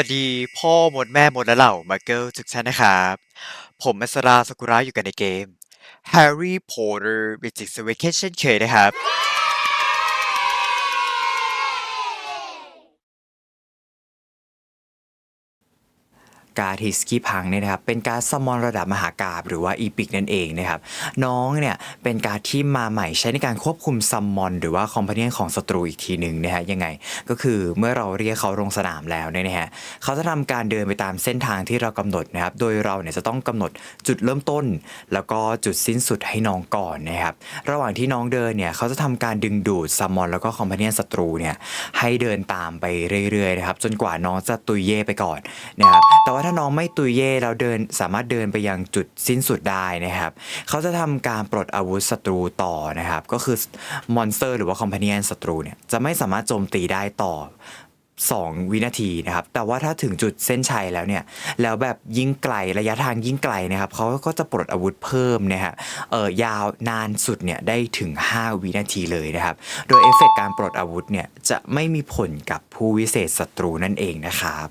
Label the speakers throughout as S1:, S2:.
S1: สวัสดีพ่อหมดแม่หมดและเหล่ามาเกิลทุกท่านนะครับ ผมมัสราสกุระอยู่กันในเกม Harry Potter Magic s w a k e n เช่นเคยนะครับ
S2: กาทิสกี้พังเนี่ยนะครับเป็นการซัมมอนระดับมหากาบหรือว่าอีพิกนั่นเองนะครับน้องเนี่ยเป็นการที่มาใหม่ใช้ในการควบคุมซัมมอนหรือว่าคอมเพเนียนของศัตรูอีกทีหนึ่งนะฮะยังไง ก็คือเมื่อเราเรียกเขาลงสนามแล้วเนี่ยนะฮะเขาจะทำการเดินไปตามเส้นทางที่เรากำหนดนะครับโดยเราเนี่ยจะต้องกำหนดจุดเริ่มต้น แล้วก็จุดสิ้นสุดให้น้องก่อนนะครับระหว่างที่น้องเดินเนี่ยเขาจะทำการดึงดูดซัมมอนแล้วก็คอมเพเนียนศัตรูเนี่ยให้เดินตามไปเรื่อยๆนะครับจนกว่าน้องจะตุยเย่ไปก่อนนะครับแต่ว่าถ้าน้องไม่ตุยเย่แล้วเดินสามารถเดินไปยังจุดสิ้นสุดได้นะครับ เขาจะทำการปลดอาวุธศัตรูต่อนะครับ ก็คือมอนสเตอร์หรือว่าคอมเพเนียนศัตรูเนี่ยจะไม่สามารถโจมตีได้ต่อ 2 วินาทีนะครับ แต่ว่าถ้าถึงจุดเส้นชัยแล้วเนี่ย แล้วแบบยิ่งไกลระยะทางยิ่งไกลนะครับ เขาก็จะปลดอาวุธเพิ่มนะฮะ เออยาวนานสุดเนี่ยได้ถึง 5 วินาทีเลยนะครับ โดยเอฟเฟกต์การปลดอาวุธเนี่ยจะไม่มีผลกับผู้วิเศษศัตรูนั่นเองนะครับ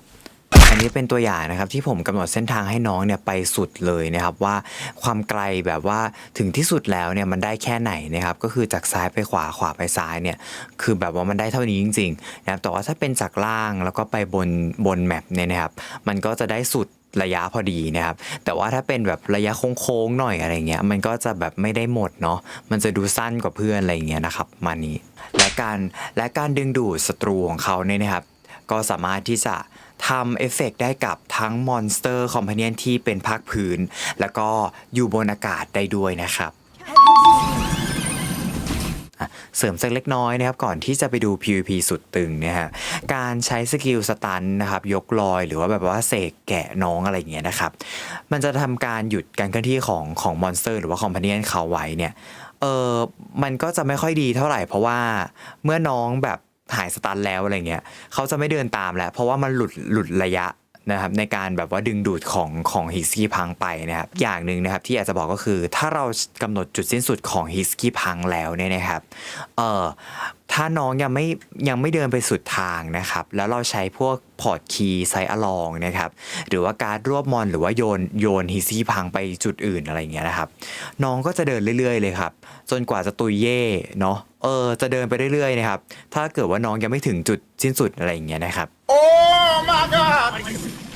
S2: นี้เป็นตัวอย่างนะครับที่ผมกำหนดเส้นทางให้น้องเนี่ยไปสุดเลยนะครับว่าความไกลแบบว่าถึงที่สุดแล้วเนี่ยมันได้แค่ไหนนะครับก็คือจากซ้ายไปขวาขวาไปซ้ายเนี่ยคือแบบว่ามันได้เท่านี้จริงๆนะครับแต่ว่าถ้าเป็นจากล่างแล้วก็ไปบนบนแมปเนี่ยนะครับมันก็จะได้สุดระยะพอดีนะครับ แต่ว่าถ้าเป็นแบบระยะโค้งๆหน่อยอะไรเงี้ย มันก็จะแบบไม่ได้หมดเนาะ มันจะดูสั้นกว่าเพื่อนอะไรเงี้ยนะครับมานี้ และการและการดึงดูดศัตรูของเขาเนี่ยนะครับ ก็สามารถที่จะ ทำเอฟเฟกต์ได้กับทั้งมอนสเตอร์คอมพ n เนียนที่เป็นภาคพื้น แล้วก็อยู่บนอากาศได้ด้วยนะครับเสริมสักเล็กน้อยนะครับก่อนที่จะไปดู PVP สุดตึงเนี่ยฮะการใช้สกิลสตันนะครับยกลอยหรือว่าแบบว่าเสกแกะน้องอะไรอย่างเงี้ยนะครับมันจะทำการหยุดการเคลื่อนที่ของของมอนสเตอร์หรือว่าคอมพ n เนียนเขาไว้เนี่ยเออมันก็จะไม่ค่อยดีเท่าไหร่เพราะว่าเมื่อน้องแบบ หายสตันแล้วอะไรเงี้ยเขาจะไม่เดินตามแล้วเพราะว่ามันหลุดหลุดระยะนะครับในการแบบว่าดึงดูดของของฮิสกี้พังไปนะครับอย่างหนึ่งนะครับที่อยากจะบอกก็คือถ้าเรากำหนดจุดสิ้นสุดของฮิสกี้พังแล้วเนี่ยนะครับเออ ถ้าน้องยังไม่ยังไม่เดินไปสุดทางนะครับ แล้วเราใช้พวกพอร์ตคีย์ไซอลองนะครับ หรือว่าการรวบมอนหรือว่าโยนโยนฮิสกี้พังไปจุดอื่นอะไรเงี้ยนะครับ น้องก็จะเดินเรื่อยๆเลยครับ จนกว่าจะตุยเย่เนาะเออจะเดินไปเรื่อยๆนะครับ ถ้าเกิดว่าน้องยังไม่ถึงจุดสิ้นสุดอะไรอย่างเงี้ยนะครับ
S3: Oh my god!
S2: 「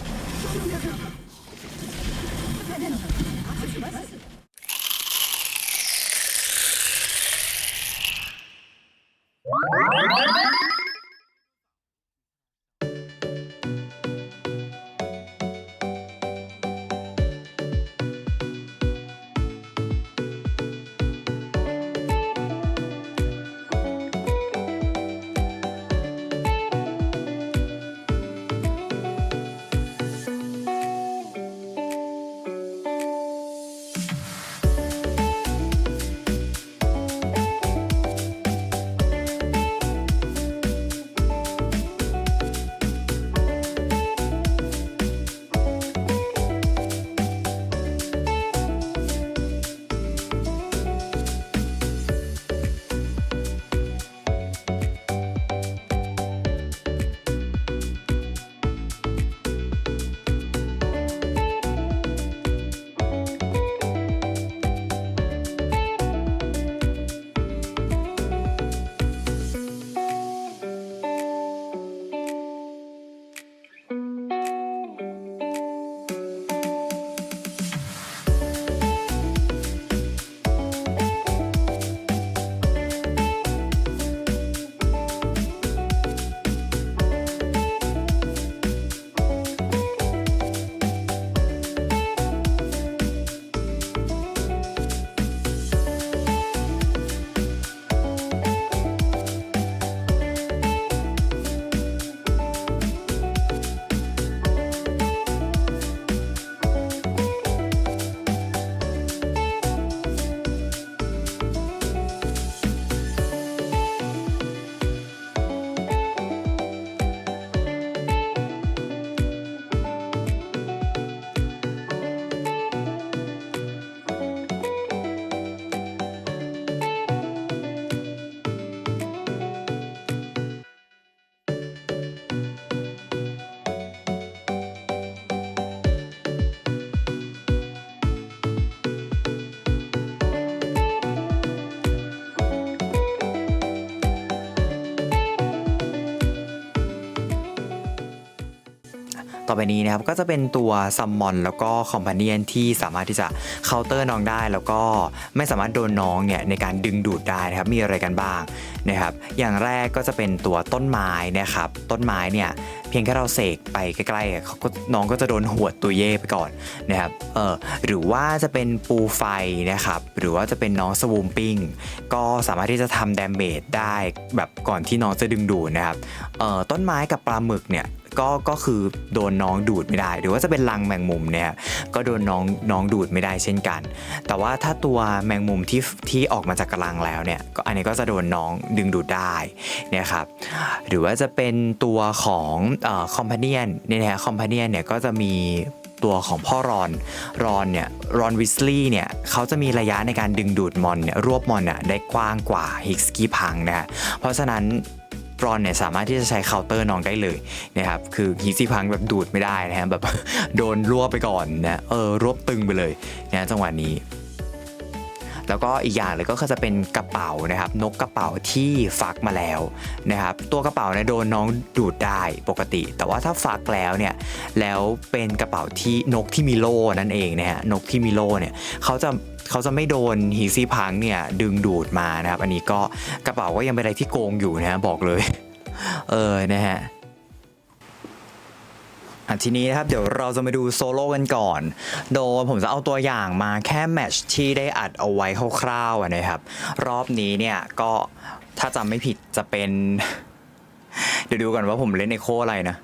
S2: ต่อไปนี้นะครับก็จะเป็นตัวซัมมอนแล้วก็คอมพาเนียนที่สามารถที่จะเคาน์เตอร์น้องได้ แล้วก็ไม่สามารถโดนน้องเนี่ยในการดึงดูดได้นะครับมีอะไรกันบ้างนะครับอย่างแรกก็จะเป็นตัวต้นไม้นะครับต้นไม้เนี่ยเพียงแค่เราเสกไปใกล้ๆเขาก็น้องก็จะโดนหวดตัวเย่ไปก่อนนะครับเออหรือว่าจะเป็นปูไฟนะครับ หรือว่าจะเป็นน้องสวูมปิ้งก็สามารถที่จะทำดาเมจได้แบบก่อนที่น้องจะดึงดูดนะครับเอ่อต้นไม้กับปลาหมึกเนี่ย ก็ก็คือโดนน้องดูดไม่ได้ หรือว่าจะเป็นรังแมงมุมเนี่ยก็โดนน้องน้องดูดไม่ได้เช่นกัน แต่ว่าถ้าตัวแมงมุมที่ที่ออกมาจากกระลังแล้วเนี่ยก็อันนี้ก็จะโดนน้องดึงดูดได้เนี่ยครับหรือว่าจะเป็นตัวของคอมพาเนียนเนี่ยนะคอมพาเนียนเนี่ยก็จะมีตัวของพ่อรอน รอนเนี่ย รอนวิสลีย์เนี่ย เขาจะมีระยะในการดึงดูดมอนเนี่ย รวบมอนน่ะได้กว้างกว่าฮิกสกี้พังนะฮะ เพราะฉะนั้น รอนเนี่ยสามารถที่จะใช้เคาน์เตอร์น้องได้เลยนะครับคือฮีซี่พังแบบดูดไม่ได้นะฮะแบบโดนรวบไปก่อนนะเออรวบตึงไปเลยนะจังหวะนี้แล้วก็อีกอย่างเลยก็คือจะเป็นกระเป๋านะครับ นกกระเป๋าที่ฟักมาแล้วนะครับ ตัวกระเป๋าเนี่ยโดนน้องดูดได้ปกติ แต่ว่าถ้าฟักแล้วเนี่ยแล้วเป็นกระเป๋าที่นกที่มีโล่นั่นเองนะฮะนกที่มีโล่เนี่ยเขาจะ เขาจะไม่โดนฮีซี่พังเนี่ยดึงดูดมานะครับ อันนี้ก็กระเป๋าก็ยังเป็นอะไรที่โกงอยู่นะบอกเลย เออนะฮะอะทีนี้นะครับเดี๋ยวเราจะมาดูโซโล่กันก่อน โดยผมจะเอาตัวอย่างมาแค่แมชที่ได้อัดเอาไว้คร่าวๆนะครับ รอบนี้เนี่ยก็ถ้าจำไม่ผิดจะเป็น เดี๋ยวดูก่อนว่าผมเล่นในโคอะไรนะ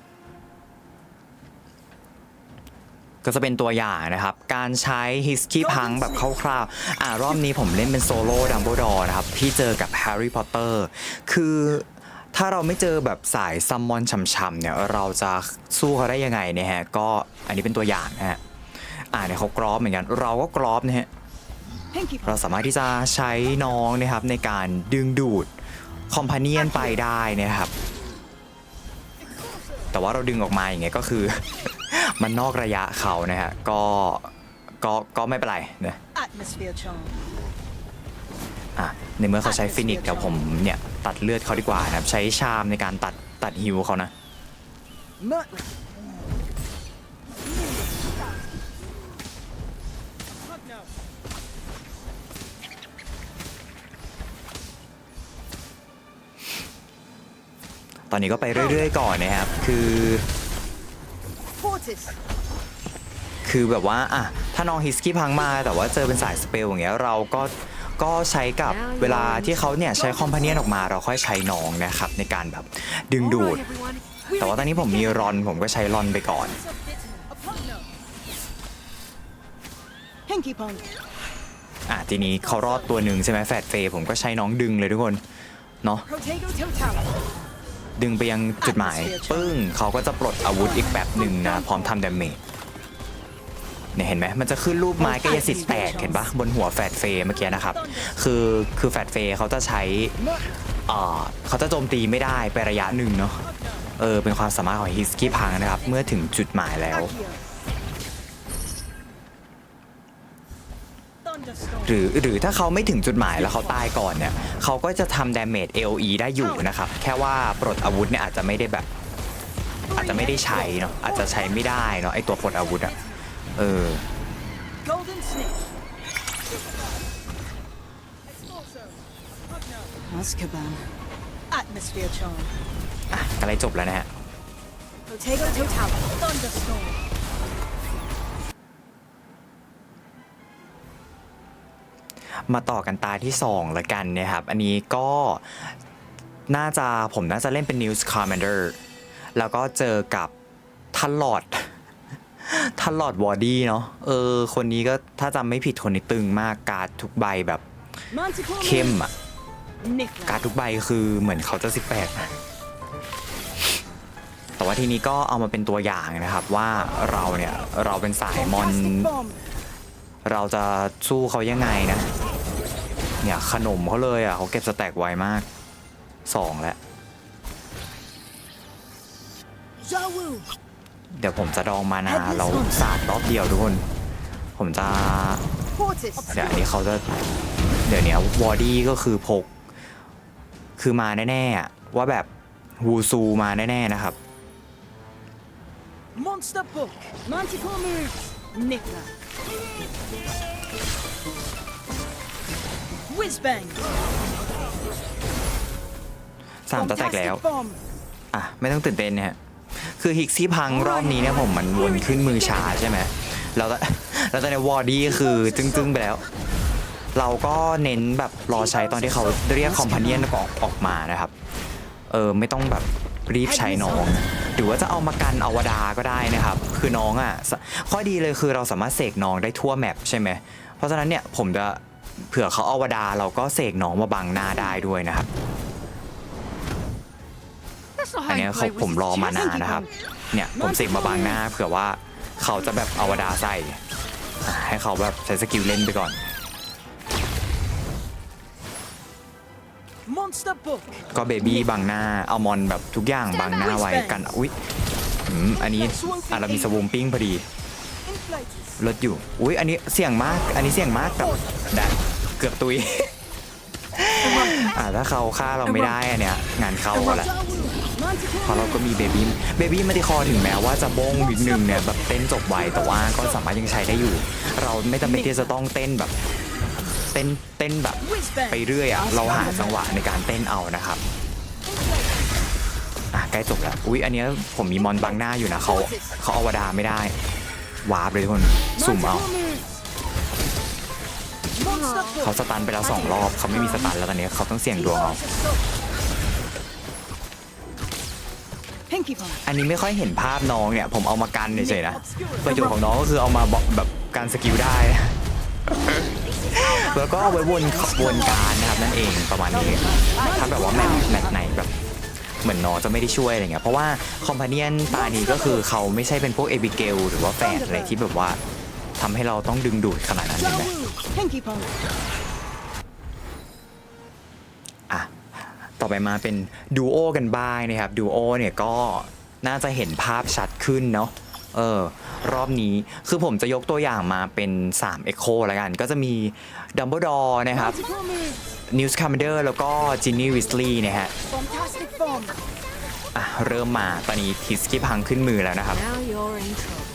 S2: ก็จะเป็นตัวอย่างนะครับ การใช้ฮิสกี้พังแบบคร่าวๆ อ่ารอบนี้ผมเล่นเป็นโซโล่ดัมเบิลดอร์นะครับ ที่เจอกับแฮร์รี่พอตเตอร์คือถ้าเราไม่เจอแบบสายซัมมอนช่ำๆเนี่ย เราจะสู้เขาได้ยังไงเนี่ยฮะ ก็อันนี้เป็นตัวอย่างนะฮะ อ่าเนี่ยเขากรอบเหมือนกัน เราก็กรอบนะฮะ เราสามารถที่จะใช้น้องนะครับในการดึงดูดคอมพาเนียนไปได้นะครับ แต่ว่าเราดึงออกมาอย่างเงี้ยก็คือ มันนอกระยะเขานะฮะ ก็ ก็ ก็ไม่เป็นไรนะ
S4: Atmosphere charm.
S2: อะในเมื่อเขาใช้ฟินิกส์เดี๋ยวผมเนี่ยตัดเลือดเขาดีกว่านะครับ ใช้ชามในการตัดตัดฮิวเขานะ
S4: Murtley.
S2: ตอนนี้ก็ไปเรื่อยๆก่อนนะครับ คือ
S4: Fortis.
S2: คือแบบว่าอะถ้าน้องฮิสกี้พังมาแต่ว่าเจอเป็นสายสเปลอย่างเงี้ยเราก็ก็ใช้กับเวลาที่เขาเนี่ยใช้คอมพาเนียนออกมาเราค่อยใช้น้องนะครับในการแบบดึงดูด แต่ว่าตอนนี้ผมมีรอนผมก็ใช้รอนไปก่อน
S4: A partner. Hinky Pong.
S2: อะทีนี้เขารอดตัวหนึ่งใช่ไหมแฟดเฟย์ผมก็ใช้น้องดึงเลยทุกคนเนาะ
S4: Protego Total.
S2: ดึงไปยังจุดหมาย ปึ้งเขาก็จะปลดอาวุธอีกแบบหนึ่งนะ พร้อมทำดาเมจเนี่ยเห็นไหมมันจะขึ้นรูปไม้กายสิทธิ์แตกเห็นปะบนหัวแฟดเฟย์เมื่อกี้นะครับ คือคือแฟดเฟย์เขาจะใช้เอ่อเขาจะโจมตีไม่ได้ไประยะหนึ่งเนาะเออเป็นความสามารถของฮิสกี้พังนะครับ เมื่อถึงจุดหมายแล้ว หรือหรือถ้าเขาไม่ถึงจุดหมายแล้วเขาตายก่อนเนี่ยเขาก็จะทำดาเมจ LE ได้อยู่นะครับ แค่ว่าปลดอาวุธเนี่ยอาจจะไม่ได้แบบ อาจจะไม่ได้ใช้เนาะอาจจะใช้ไม่ได้เนาะไอตัวปลดอาวุธอะเออ
S4: Golden Snake. Expulso. Pugno. Azkaban. Atmosphere charm.
S2: อะอะไรจบแล้วนะฮะ มาต่อกันตาที่2ละกันนะครับ อันนี้ก็น่าจะผมน่าจะเล่นเป็น News Commander แล้วก็เจอกับทันหลอดทันหลอดวอดี้เนาะเออ คนนี้ก็ถ้าจำไม่ผิดคนนี้ตึงมากการ์ดทุกใบแบบ
S4: Manticore.
S2: เข้มอะ
S4: Nickla.
S2: การ์ดทุกใบคือเหมือนเขาจะ18นะแต่ว่าทีนี้ก็เอามาเป็นตัวอย่างนะครับว่าเราเนี่ย เราเป็นสายมอน
S4: Fantastic bomb.
S2: เราจะสู้เขายังไงนะ เนี่ยขนมเขาเลยอะเขาเก็บสแต็กไวมากสองแล้ว
S4: Zawu.
S2: เดี๋ยวผมจะดองมานาเราสาดรอบเดียวทุกคน ผมจะ
S4: Fortis.
S2: เดี๋ยวอันนี้เขาจะ เดี๋ยวเนี้ยวอดี้ก็คือพก คือมาแน่ๆอะว่าแบบวูซูมาแน่ๆนะครับ
S4: Monster book. Manticore moves. Niffler. Whiz bang.
S2: สามตัวแตกแล้ว
S4: Bombastic bomb.
S2: อะ ไม่ต้องตื่นเต้นนะฮะ คือฮิกซี่พังรอบนี้เนี่ยผมมันวนขึ้นมือชาใช่ไหมแล้วตแล้วตอนนี้วอร์ดี้คือจึ้งๆไปแล้ว เราก็เน้นแบบรอใช้ตอนที่เขาเรียกคอมพานีนออกออกมานะครับ เออไม่ต้องแบบรีบใช้น้อง หรือว่าจะเอามากันอวดาก็ได้นะครับ คือน้องอะสข้อดีเลยคือเราสามารถเสกน้องได้ทั่วแมปใช่ไหม เพราะฉะนั้นเนี่ยผมจะ เผื่อเขาอวดาเราก็เสกน้องมาบังหน้าได้ด้วยนะครับ
S4: That's not
S2: อัน
S4: how
S2: เนี้
S4: you
S2: ยเขา
S4: play
S2: ผมรอ
S4: Wizard's
S2: มา
S4: Chess.
S2: นานนะครับ เนี่ยผมเสกมาบางหน้า เผื่อว่าเขาจะแบบอวดาใส่อะให้เขาแบบใช้สกิลเล่นไปก่อน
S4: Monster book.
S2: ก็เบบี้บางหน้า เอามอนแบบทุกอย่างบางหน้าไว้กันอุ๊ยอืมอันนี้อะเรามีสวูมปิ้งพอดี
S4: Inflators.
S2: ลดอยู่ อุ๊ยอันนี้เสี่ยงมาก อันนี้เสี่ยงมากแต่ได้ เกือบตุย อ่าถ้าเขาฆ่าเราไม่ได้อเนี้ยงานเขาก็แหละเพราะเราก็มีเบบี้เบบี้มาติคอถึงแม้ว่าจะบงนิดนึงเนี่ยแบบเต้นจบไวแต่ว่าก็สามารถยังใช้ได้อยู่ เราไม่จำเป็นที่จะต้องเต้นแบบ เต้นเต้นแบบไปเรื่อยอะเราหาจังหวะในการเต้นเอานะครับอะใกล้จบแล้วอุ๊ยอันเนี้ยผมมีมอนบังหน้าอยู่นะเขาเขาอวดาไม่ได้วาร์ปเลยทุกคนสุ่มเอา เขา
S4: book.
S2: สตันไปแล้วสองรอบ เขาไม่มีสตันแล้วตอนนี้เขาต้องเสี่ยงดวงเอา
S4: Pinky palm.
S2: อันนี้ไม่ค่อยเห็นภาพน้องเนี่ย ผมเอามากันเฉยๆนะ ประโยชน์ของน้องก็คือเอามาบอกแบบการสกิลได้ แล้วก็เอาไว้วนวนการนะครับนั่นเองประมาณนี้ ถ้าแบบว่าแมตช์แมตช์ไหนแบบเหมือนน้องจะไม่ได้ช่วยอะไรเงี้ย เพราะว่าคอมพาเนียนตานี้ก็คือเขาไม่ใช่เป็นพวกเอบิเกลหรือว่าแฟดอะไรที่แบบว่าทำให้เราต้องดึงดูดขนาดนั้นเห็นไหม
S4: Jawoo. Pinky palm.
S2: อะ ต่อไปมาเป็นดูโอกันบ้างนะครับดูโอเนี่ยก็น่าจะเห็นภาพชัดขึ้นเนาะเออรอบนี้คือผมจะยกตัวอย่างมาเป็น3 Echo แล้วกัน ก็จะมี Dumbledore นะครับ
S4: Manticore moves.
S2: Newt Scamander แล้วก็ Ginny Weasley นะฮะ
S4: Bombastic bomb.
S2: อะ เริ่มมาตอนนี้ทิสกี้พังขึ้นมือแล้วนะครับ
S5: Now you're in trouble.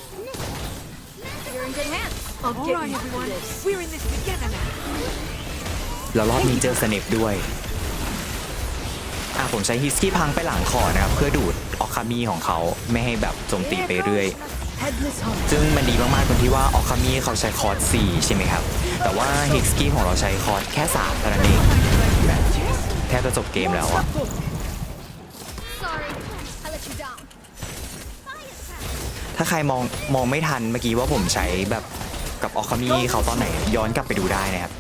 S4: You're in good hands. I'll
S5: All
S4: get
S5: right,
S4: you through
S5: everyone.
S4: this.
S5: We're in this together now.
S2: แล้วรอบนี้เจอสเนปด้วย อะผมใช้ฮิสกี้พังไปหลังคอนะครับ เพื่อดูดออคามีของเขาไม่ให้แบบโจมตีไปเรื่อย
S4: Headless hunt.
S2: ซึ่งมันดีมากๆตรงที่ว่าออคามีเขาใช้คอร์ส4ใช่ไหมครับ แต่ว่าฮิกสกี้ของเราใช้คอร์สแค่3เท่านั้นเองแบบแทบจะจบเกมแล้วอะ
S4: Monster book.
S6: Sorry, I let you down.
S2: ถ้าใครมองมองไม่ทันเมื่อกี้ว่าผมใช้แบบ กับออคามีเขาตอนไหนย้อนกลับไปดูได้นะครับ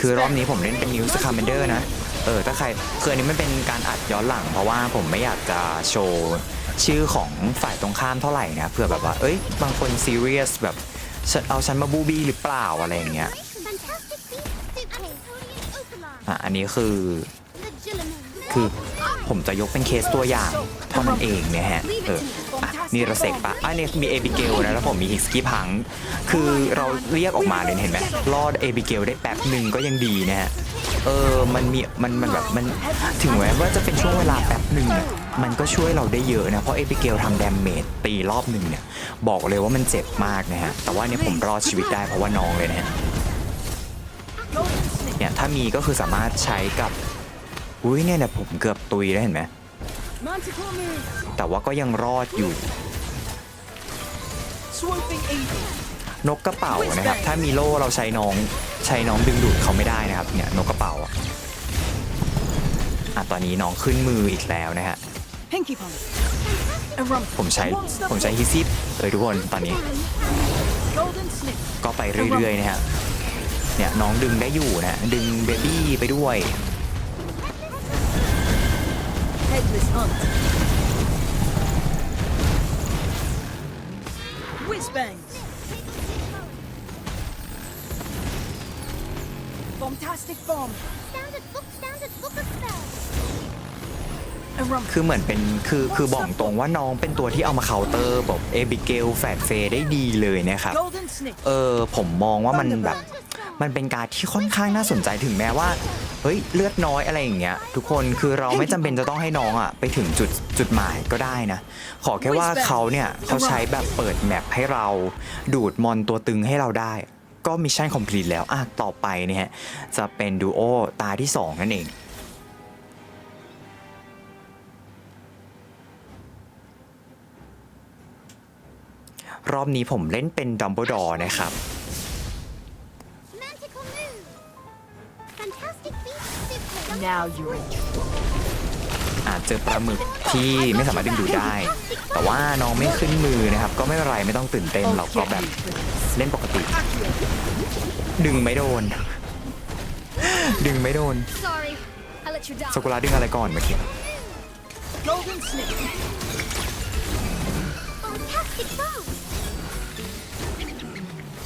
S2: คือรอบนี้ผมเล่นเป็นนิวส์คา m มนเดอร์นะเออถ้าใครคืออันนี้มันเป็นการอัดย้อนหลัง เพราะว่าผมไม่อยากจะโชว์ชื่อของฝ่ายตรงข้ามเท่าไหร่นะเพื่อแบบว่าเอ้ยบางคนซีเรียสแบบฉันเอาฉันมาบูบี้หรือเปล่าอะไรอย่างเงี้ย
S6: Fantastic beasts. Okay. Opalon.
S2: อะอันนี้คือ
S6: Legilimens.
S2: คือ ผมจะยกเป็นเคสตัวอย่างเท่านั้นเองเนี่ยฮะเอออะนี่เราเสกปะอันนี้มีเอบิเกลนะแล้วผมมีฮิสกี้พัง คือเราเรียกออกมาเลยเห็นไหมรอดเอบิเกลได้แป๊บหนึ่งก็ยังดีนะฮะเออมันมีมันมันแบบมันถึงแม้ว่าจะเป็นช่วงเวลาแป๊บหนึ่งมันก็ช่วยเราได้เยอะนะ เพราะเอบิเกลทำแดมเมจตีรอบหนึ่งเนี่ย บอกเลยว่ามันเจ็บมากนะฮะ แต่ว่าเนี่ยผมรอดชีวิตได้เพราะว่าน้องเลยนะฮะเนี่ยถ้ามีก็คือสามารถใช้กับ อุ้ยเนี่ยเนี่ยผมเกือบตุยแล้วเห็นไหมแต่ว่าก็ยังรอดอยู่ นกกระเป๋านะครับ ถ้ามีโล่เราใช้น้องใช้น้องดึงดูดเขาไม่ได้นะครับ เนี่ยนกกระเป๋าอะตอนนี้น้องขึ้นมืออีกแล้วนะฮะผมใช้ผมใช้ฮิซิปเลยทุกคนตอนนี้ ก็ไปเรื่อยๆนะฮะเนี่ยน้องดึงได้อยู่นะดึงเบบี้ไปด้วย
S4: Headless hunt. Whiz bangs. Bombastic bomb.
S6: Standard book, standard book of spells.
S4: A rump.
S2: คือเหมือนเป็นคือคือบอกตรงว่าน้องเป็นตัวที่เอามาเคาน์เตอร์แบบเอบิเกลแฟดเฟได้ดีเลยนะครับ
S4: Golden snake.
S2: เออผมมองว่ามันแบบ มันเป็นการดที่ค่อนข้างน่าสนใจถึงแม้ว่า เฮ้ยเลือดน้อยอะไรอย่างเงี้ยทุกคนคือเราไม่จำเป็นจะต้องให้น้องอะไปถึงจุดจุดหมายก็ได้นะ ขอแค่ว่าเขาเนี่ยเขาใช้แบบเปิดแมปให้เรา ดูดมอนตัวตึงให้เราได้ ก็มิชชั่นคอมพลีทแล้วอะต่อไปเนี่ยฮะจะเป็นดูโอตาที่2นั่นเอง รอบนี้ผมเล่นเป็นดัมเบิลดอร์นะครับ
S4: Now you're in trouble.
S2: อาจเจอปลาหมึกที่ไม่สามารถดึงดูดได้ แต่ว่าน้องไม่ขึ้นมือนะครับ ก็ไม่เป็นไรไม่ต้องตื่นเต้นเราก็แบบเล่นปกติ ดึงไม่โดน ดึงไม่โดน
S6: Sorry, I let you down.
S2: สกุลาดึงอะไรก่อนเมื่อกี้
S4: Golden snake.
S6: Fantastic bow.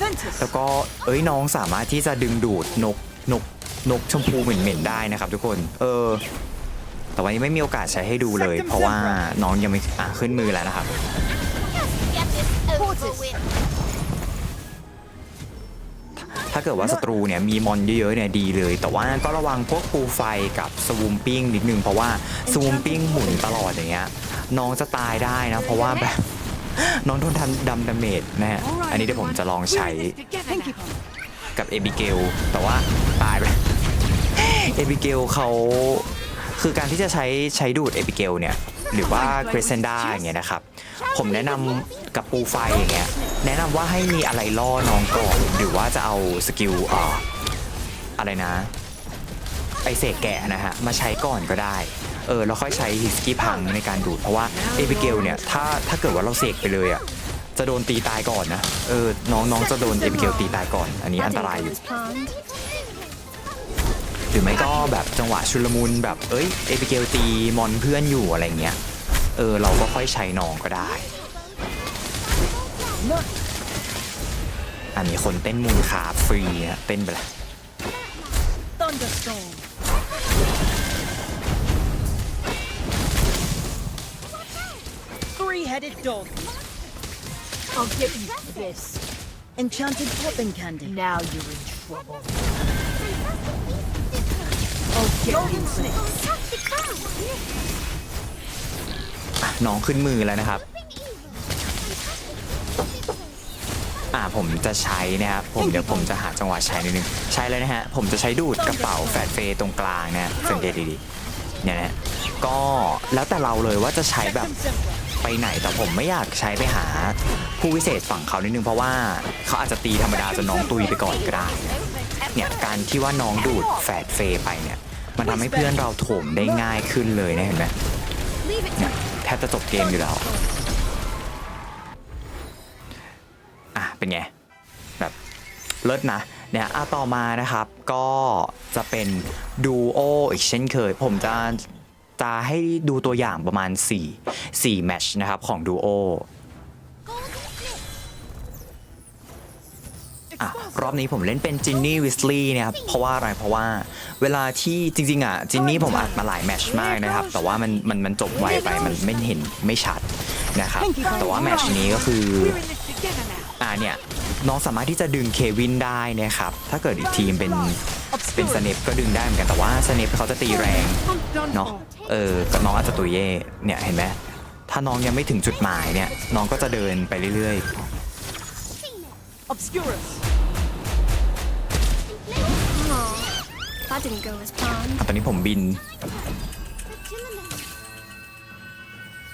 S4: Ventus.
S2: แล้วก็เอ้ยน้องสามารถที่จะดึงดูดนกนก นกชมพูเหม็นๆได้นะครับทุกคน เออ แต่ว่ายังไม่มีโอกาสใช้ให้ดูเลย เพราะว่าน้องยังไม่อะขึ้นมือแล้วนะครับ
S6: Get this over with.
S2: ถ้าเกิดว่าศัตรูเนี่ยมีมอนเยอะๆเนี่ยดีเลย แต่ว่าก็ระวังพวกปูไฟกับสวูมปิ้งนิดนึงเพราะว่าสวูมปิ้งหมุนตลอดอย่างเงี้ยน้องจะตายได้นะ เพราะว่าแบบน้องโดนทันดำดาเมจนะฮะ อันนี้เดี๋ยวผมจะลองใช้
S5: We're in this together
S4: Pinky
S5: now.
S4: pump.
S2: กับเอบิเกลแต่ว่าตายไป เอบิเกลเขาคือการที่จะใช้ใช้ดูดเอบิเกลเนี่ย หรือว่าเกรเซนดาอย่างเงี้ยนะครับ ผมแนะนำกับปูไฟอย่างเงี้ยแนะนำว่าให้มีอะไรล่อน้องก่อนหรือว่าจะเอาสกิลอ่าอะไรนะไอเสกแกะนะฮะ มาใช้ก่อนก็ได้ เออแล้วค่อยใช้ฮิสกี้พังในการดูด เพราะว่าเอบิเกลเนี่ย ถ้าถ้าเกิดว่าเราเสกไปเลยอะ จะโดนตีตายก่อนนะ เออ น้องน้องจะโดนเอบิเกลตีตายก่อน อันนี้อันตรายอยู่ หรือไม่ก็แบบจังหวะชุลมุนแบบเอ้ยเอพิเกลตีมอนเพื่อนอยู่อะไรเงี้ยเออเราก็ค่อยใช้น้องก็ได้อันนี้คนเต้นมูลขาฟรีนะเต้นไปละ
S4: Golden snake.
S2: อะน้องขึ้นมือแล้วนะครับ อ่าผมจะใช้นะครับผมเดี๋ยวผมจะหาจังหวะใช้นิดนึงใช้เลยนะฮะผมจะใช้ดูดกระเป๋าแฟดเฟย์ตรงกลางนะสังเกตดีๆเนี่ยนะก็แล้วแต่เราเลยว่าจะใช้แบบไปไหนแต่ผมไม่อยากใช้ไปหาผู้วิเศษฝั่งเขานิดนึงเพราะว่าเขาอาจจะตีธรรมดาจนน้องตุยไปก่อนก็ได้เนี่ยการที่ว่าน้องดูดแฟดเฟย์ไปเนี่ย มันทำให้เพื่อนเราโถมได้ง่ายขึ้นเลยนะเห็นไหมเนี่ยแทบจะจบเกมอยู่แล้วอะเป็นไงแบบเลิศนะเนี่ยอะต่อมานะครับก็จะเป็นดูโออีกเช่นเคย ผมจะจะให้ดูตัวอย่างประมาณ 4 4แมชนะครับของดูโอ รอบนี้ผมเล่นเป็นจินนี่วิสลีย์นะครับเพราะว่าอะไรเพราะว่าเวลาที่จริงๆอะจินนี่ผมอัดมาหลายแมชมากนะครับ แต่ว่ามันมันมันจบไวไปมันไม่เห็นไม่ชัดนะครับแต่ว่าแมชนี้ก็คืออ่าเนี่ยน้องสามารถที่จะดึงเควินได้นะครับ ถ้าเกิดอีกทีมเป็นเป็นสเนปก็ดึงได้เหมือนกันแต่ว่าสเนปเขาจะตีแรงเนาะเออกับน้องอาจจะตุยเย่เนี่ยเห็นไหมถ้าน้องยังไม่ถึงจุดหมายเนี่ยน้องก็จะเดินไปเรื่อย
S4: Obscurus.
S6: That didn't go as planned.
S2: ๆอะตอนนี้ผมบิน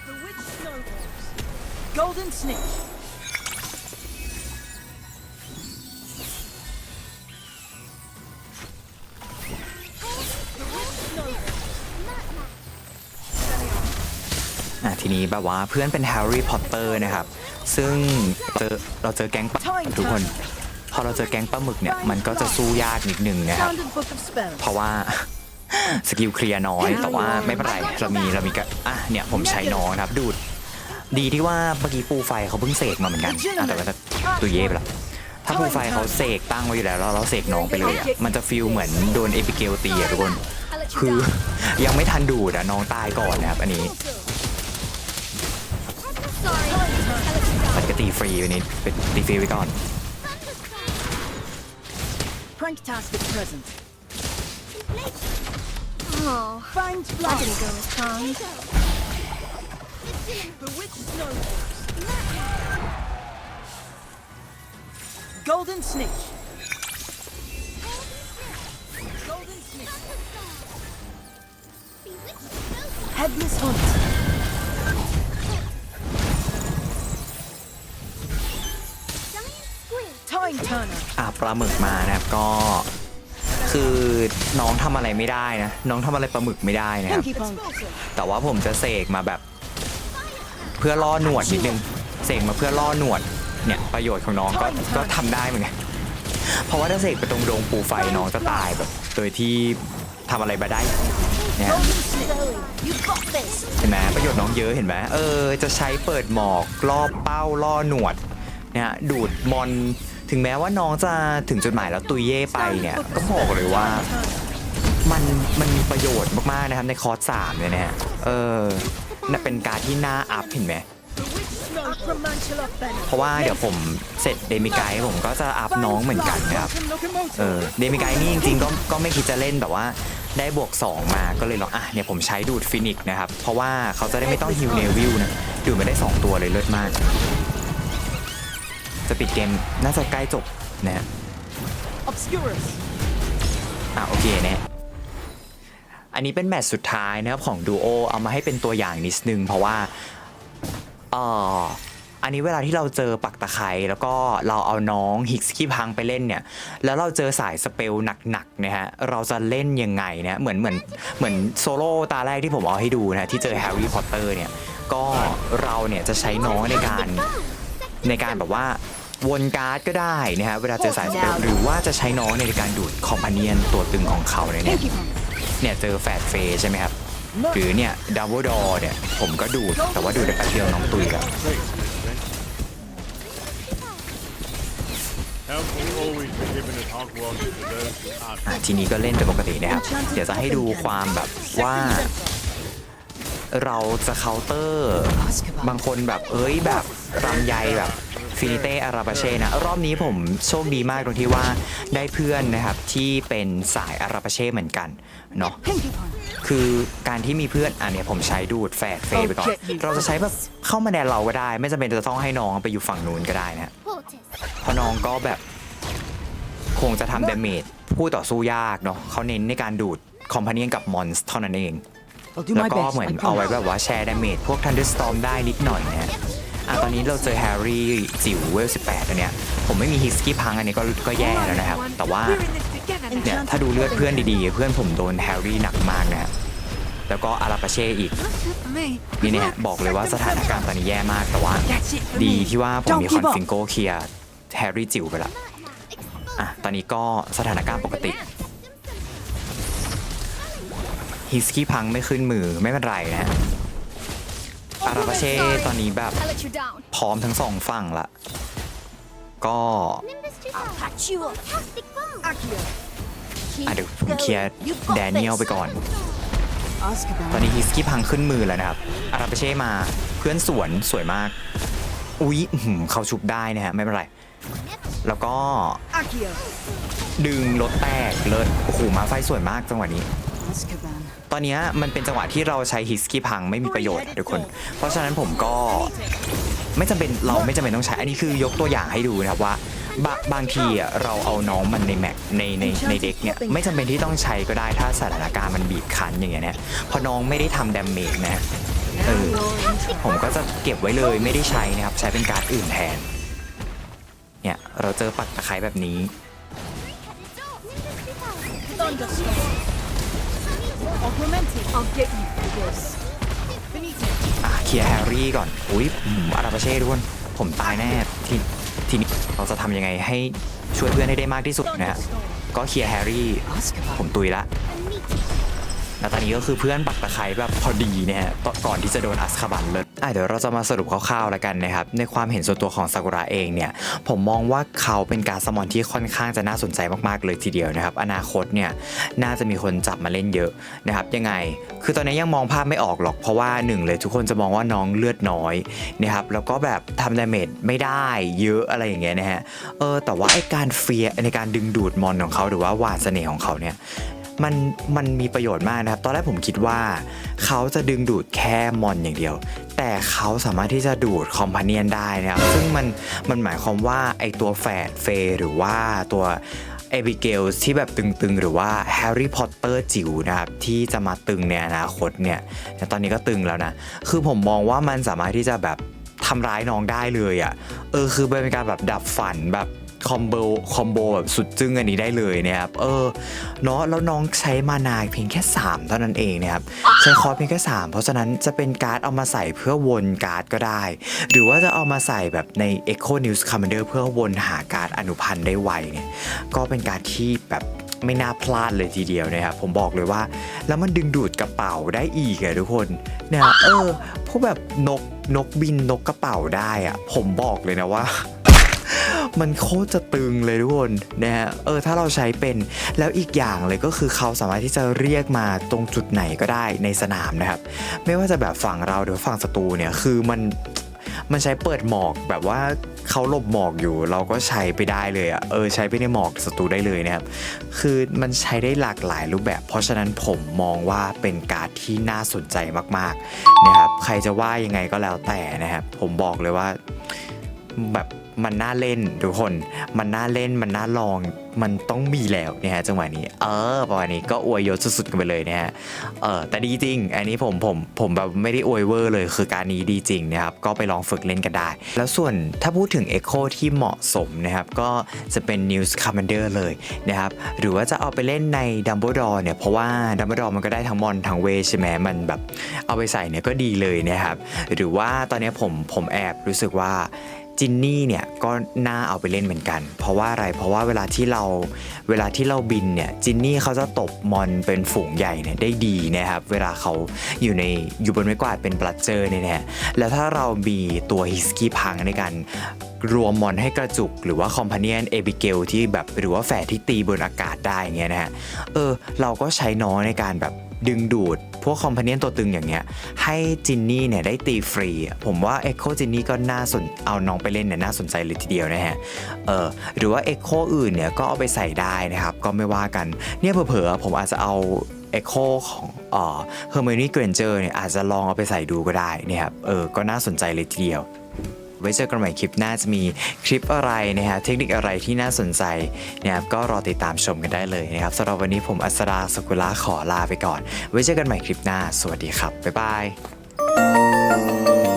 S4: The witch snowballs. Golden snake. The witch snowballs.
S2: อะทีนี้แบบว่าเพื่อนเป็นแฮร์รี่พอตเตอร์นะครับ ซึ่งเจอเราเจอแก๊งปลาทุกคนพ อเราเจอแก๊งปลาหมึกเนี่ยมันก็จะสู้ยากนิดนึงนะครับ
S4: Standard book of spells.
S2: เพราะว่าสกิลเคลียร์น้อย แต่ว่าไม่เป็นไรเรามีเรามีกะอะเนี่ยผมใช้น้องนะครับดูด ดีที่ว่าเมื่อกี้ปูไฟเขาเพิ่งเสกมาเหมือนกันอะแต่ว่าจะตุยเย่ไปละถ้าปูไฟเขาเสกตั้งไว้อยู่แล้วแล้วเราเสกน้องไปเลยอะมันจะฟีลเหมือนโดนเอพิเกลตีอะทุกคน
S6: I let
S2: คื
S6: you
S2: อ
S6: down.
S2: ยังไม่ทันดูดอะน้องตายก่อนนะครับอันนี้
S6: Sorry, I let you
S2: มัน
S6: down.
S2: ก็ตีฟรีไปนิดเป็นตีฟรีไว้ก่อน
S4: Pranktastic present.
S6: Oh,
S4: Find blood.
S6: didn't go as planned.
S4: Bewitched snowballs. Golden snitch. Golden snitch. Headless hunt.
S2: อะปลาหมึกมานะครับก็คือน้องทำอะไรไม่ได้นะ น้องทำอะไรปลาหมึกไม่ได้นะครับ
S4: Pinky pong.
S2: แต่ว่าผมจะเสกมาแบบ เพื่อล่อหนวดนิดนึงเสกมาเพื่อล่อหนวดเนี่ยประโยชน์ของน้องก็ก็ทำได้เหมือนกันเพราะว่าถ้าเสกไปตรงโดงปูไฟน้องจะตายแบบ โดยที่ทำอะไรไม่ได้เนี่ย
S4: Golden snitch. You got this.
S2: เห็นไหมประโยชน์น้องเยอะเห็นไหมเออจะใช้เปิดหมอกล่อเป้าล่อหนวดเนี่ยดูดมอน ถึงแม้ว่าน้องจะถึงจุดหมายแล้วตุยเย่ไปเนี่ยก็บอกเลยว่ามันมันมีประโยชน์มากๆนะครับในคอร์สสามเนี่ยนะฮะเออน่ะเป็นการที่น่าอัพเห็นไหม
S4: Acromantula venom.
S2: เพราะว่าเดี๋ยวผมเสร็จเดมิไกด์ผมก็จะอัพน้องเหมือนกันนะครับเออเดมิไกด์นี่จริงๆก็ก็ไม่คิดจะเล่นแบบว่าได้บวก 2 มาก็เลยลองอะเนี่ยผมใช้ดูดฟินิกส์นะครับ เพราะว่าเขาจะได้ไม่ต้องฮิวเนวิลนะดูดมาได้ 2 ตัวเลยเลิศมาก จะปิดเกมน่าจะใกล้จบนะฮะ
S4: Obscurus.
S2: อะโอเคเนี่ยอันนี้เป็นแมตช์สุดท้ายนะครับของดูโอเอามาให้เป็นตัวอย่างนิดนึง เพราะว่าเอ่ออันนี้เวลาที่เราเจอปักตะไคร้แล้วก็เราเอาน้องฮิกส์คีพังไปเล่นเนี่ย แล้วเราเจอสายสเปลหนักๆนะฮะ เราจะเล่นยังไงเนี่ยเหมือนเหมือนเหมือนโซโล่ตาแรกที่ผมเอาให้ดูนะที่เจอแฮร์รี่พอตเตอร์เนี่ย ก็เราเนี่ยจะใช้น้องในการ ในการแบบว่าวนการ์ดก็ได้นะฮะเวลาเจอสายสเปลหรือว่าจะใช้น้องในการดูดคอมพาเนียนตัวตึงของเขาเนี่ย
S4: Pinky pong.
S2: เนี่ยเจอแฟดเฟย์ใช่ไหมครับหรือเนี่ยดับเบิลดอเนี่ยผมก็ดูดแต่ว่าดูดได้แป๊บเดียวน้องตุยแล้ว
S3: Help will always be given at Hogwarts to those who ask.
S2: อะทีนี้ก็เล่นเป็นปกตินะครับ เดี๋ยวจะให้ดูความแบบว่า เราจะเคาน์เตอร์ บางคนแบบเอ้ยแบบรำไยแบบฟินิเต้อาราบาเช่นะรอบนี้ผมโชคดีมากตรงที่ว่าได้เพื่อนนะครับที่เป็นสายอาราบาเช่เหมือนกันเนาะ
S4: Pinky pong.
S2: คือการที่มีเพื่อนอะเนี่ยผมใช้ดูดแฟดเฟย์ไปก่อน เราจะใช้แบบเข้ามาแดนเราก็ได้ ไม่จำเป็นจะต้องให้น้องไปอยู่ฝั่งนู้นก็ได้นะ
S6: Poultice.
S2: เพราะน้องก็แบบ คงจะทำดาเมจผู้ต่อสู้ยากเนาะเขาเน้นในการดูดคอมพานีนกับมอนส์เท่านั้นเอง
S4: I'll do
S2: แล้ว
S4: my
S2: ก็
S4: best.
S2: เหมือน
S4: I
S2: เอาไว้
S4: promise.
S2: แบบว่าแชร์ดาเมจพวก Thunderstorm ได้นิดหน่อยนะฮะอะตอนนี้เราเจอแฮร์รี่จิ๋วเวล18อันเนี้ยผมไม่มีฮิสกี้พังอันนี้ก็ก็แย่แล้วนะครับ แต่ว่า
S5: We're in this together now.
S2: เนี่ยถ้าดูเลือดเพื่อนดีๆ เพื่อนผมโดนแฮร์รี่หนักมากนะฮะแล้วก็อาราปาเช่อีก
S5: That's it for me.
S2: นี่เนี่ยบอกเลยว่าสถานการณ์ตอนนี้แย่มากแต่ว่า
S5: That's it for
S2: ดี
S5: me.
S2: ที่ว่าผมมี
S4: Don't
S2: คอน
S4: give up
S2: ฟิงโกเคลียร์แฮร์รี่จิ๋วไปละอะตอนนี้ก็สถานการณ์ปกติ ฮิสกี้พังไม่ขึ้นมือไม่เป็นไรนะฮะอาราปาเช่ตอนนี้แบบ
S6: I let you down.
S2: พร้อมทั้งสองฝั่งละ ก็
S6: Nimbus 2000.
S4: Patch you up.
S6: Fantastic bomb.
S4: Accio.
S2: อะเดี๋ยวผมเคลียร์แดเนียลไปก่อน
S4: Azkaban.
S2: ตอนนี้ฮิสกี้พังขึ้นมือแล้วนะครับ อาราเปเช่มาเพื่อนสวนสวยมาก อุ๊ยอื้อหือเขาชุบได้นะฮะไม่เป็นไร แล้วก็
S4: Accio.
S2: ดึงรถแตกเลยโอ้โหมาไฟสวยมากจังหวะนี้
S4: Azkaban.
S2: ตอนนี้มันเป็นจังหวะที่เราใช้ฮิสกี้พังไม่มีประโยชน์ทุกคน เพราะฉะนั้นผมก็ไม่จำเป็นเราไม่จำเป็นต้องใช้ อันนี้คือยกตัวอย่างให้ดูนะครับว่าบบางทีเราเอาน้องมันในแม็กในในในเด็กเนี่ยไม่จำเป็นที่ต้องใช้ก็ได้ถ้าสถานการณ์มันบีบคั้นอย่างเงี้ยเนี่ยพราะน้องไม่ได้ทำดาเมจนะเออผมก็จะเก็บไว้เลยไม่ได้ใช้นะครับ ใช้เป็นการ์ดอื่นแทน เนี่ยเราเจอปักตะไคร้แบบนี้
S4: Thunderstorm. Augmented. I'll get you for this. Benito.
S2: อะเคลียร์แฮร์รี่ก่อน อุ้ยอืมอาราบาเช่ทุกคนผมตายแน่ทีทีนี้เราจะทำยังไงให้ช่วยเพื่อนให้ได้มากที่สุดนะฮะ
S4: Thunderstorm.
S2: ก็เคลียร์แฮร์รี่
S4: Azkaban.
S2: ผมตุยละ แล้วตอนนี้ก็คือเพื่อนปักตะไคร้แบบพอดีเนี่ยฮะก่อนที่จะโดนอัสคาบันเลยอะเดี๋ยวเราจะมาสรุปคร่าวๆแล้วกันนะครับในความเห็นส่วนตัวของซากุระเองเนี่ยผมมองว่าเขาเป็นการสมอนที่ค่อนข้างจะน่าสนใจมากๆเลยทีเดียวนะครับอนาคตเนี่ยน่าจะมีคนจับมาเล่นเยอะนะครับยังไง คือตอนนี้ยังมองภาพไม่ออกหรอกเพราะว่าหนึ่งเลยทุกคนจะมองว่าน้องเลือดน้อยนะครับแล้วก็แบบทำดาเมจไม่ได้เยอะอะไรอย่างเงี้ยนะฮะเออแต่ว่าไอการเฟียในการดึงดูดมอนของเขาหรือว่าหวานเสน่ห์ของเขาเนี่ย มันมันมีประโยชน์มากนะครับ ตอนแรกผมคิดว่า เขาจะดึงดูดแค่มอนอย่างเดียว แต่เขาสามารถที่จะดูดคอมพาเนียนได้นะครับ ซึ่งมันมันหมายความว่าไอตัวแฝดเฟย์หรือว่าตัวเอบิเกลที่แบบตึงๆ หรือว่าแฮร์รี่พอตเตอร์จิ๋วนะครับ ที่จะมาตึงในอนาคตเนี่ยตอนนี้ก็ตึงแล้วนะ คือผมมองว่ามันสามารถที่จะแบบทำร้ายน้องได้เลยอะ่ะ เออคือเป็นการแบบดับฝันแบบ คอมโบคอมโบแบบสุดจึ้งอันนี้ได้เลยเนี่ยครับ เออเนาะแล้วน้องใช้มานายเพียงแค่ 3 เท่านั้นเองนะครับ ใช้คอร์สเพียงแค่ 3 เพราะฉะนั้นจะเป็นการ์ดเอามาใส่เพื่อวนการ์ดก็ได้ หรือว่าจะเอามาใส่แบบใน Echo News Commander เพื่อวนหาการ์ดอนุพันธ์ได้ไวเนี่ย ก็เป็นการที่แบบไม่น่าพลาดเลยทีเดียวนะครับ ผมบอกเลยว่า แล้วมันดึงดูดกระเป๋าได้อีกอะทุกคนเนี่ยเออพวกแบบนกนกบินนกกระเป๋าได้อะผมบอกเลยนะว่า มันโคตรจะตึงเลยทุกคนนะฮะเออถ้าเราใช้เป็นแล้วอีกอย่างเลยก็คือเขาสามารถที่จะเรียกมาตรงจุดไหนก็ได้ในสนามนะครับ ไม่ว่าจะแบบฝั่งเราหรือฝั่งศัตรูเนี่ยคือมันมันใช้เปิดหมอกแบบว่าเขาหลบหมอกอยู่ เราก็ใช้ไปได้เลยอะ่ะเออใช้ไปในหมอกศัตรูได้เลยนะครับ คือมันใช้ได้หลากหลายรูปแบบ เพราะฉะนั้นผมมองว่าเป็นการดที่น่าสนใจมากๆนะครับ ใครจะว่ายังไงก็แล้วแต่นะครับผมบอกเลยว่าแบบ มันน่าเล่นทุกคน มันน่าเล่นมันน่าลอง มันต้องมีแล้วเนี่ยฮะจังหวะนี้ เออประมาณนี้ก็อวยยศสุดๆกันไปเลยนะฮะเออแต่ดีจริง อันนี้ผมผมผมแบบไม่ได้อวยเวอร์เลยคือการนี้ดีจริงนะครับก็ไปลองฝึกเล่นกันได้ แล้วส่วนถ้าพูดถึง Echo ที่เหมาะสมนะครับก็จะเป็น News Commander เลยนะครับหรือว่าจะเอาไปเล่นใน Dumbledore เนี่ยเพราะว่า Dumbledore มันก็ได้ทั้งมอนทั้งเวใช่ไหมมันแบบเอาไปใส่เนี่ยก็ดีเลยนะครับหรือว่าตอนนี้ผมผมแอบรู้สึกว่า จินนี่เนี่ยก็น่าเอาไปเล่นเหมือนกัน เพราะว่าอะไรเพราะว่าเวลาที่เราเวลาที่เราบินเนี่ยจินนี่เขาจะตบมอนเป็นฝูงใหญ่เนี่ยได้ดีนะครับเวลาเขาอยู่ในอยู่บนไม้กวาดเป็นบลัดเจอเนี่ยนะฮะแล้วถ้าเรามีตัวฮิสกี้พังในการรวมมอนให้กระจุก หรือว่าคอมพาเนียนเอบิเกลที่แบบหรือว่าแฝดที่ตีบนอากาศได้เงี้ยนะฮะเออเราก็ใช้น้องในการแบบ ดึงดูด พวกคอมพาเนียนตัวตึงอย่างเงี้ย ให้จินนี่เนี่ยได้ตีฟรี ผมว่า Echo จินนี่ก็น่าสนเอาน้องไปเล่นเนี่ยน่าสนใจเลยทีเดียวนะฮะเออหรือว่า Echo อื่นเนี่ยก็เอาไปใส่ได้นะครับ ก็ไม่ว่ากัน เนี่ยเผลอๆผมอาจจะเอา Echo ของเฮอ่อ Hermione Granger เนี่ยอาจจะลองเอาไปใส่ดูก็ได้นี่ครับเออก็น่าสนใจเลยทีเดียว ไว้เจอกันใหม่คลิปหน้าจะมีคลิปอะไรนะฮะเทคนิคอะไรที่น่าสนใจนะครับก็รอติดตามชมกันได้เลยนะครับสำหรับวันนี้ผมอัสราสกุลาขอลาไปก่อน ไว้เจอกันใหม่คลิปหน้า สวัสดีครับ บ๊ายบาย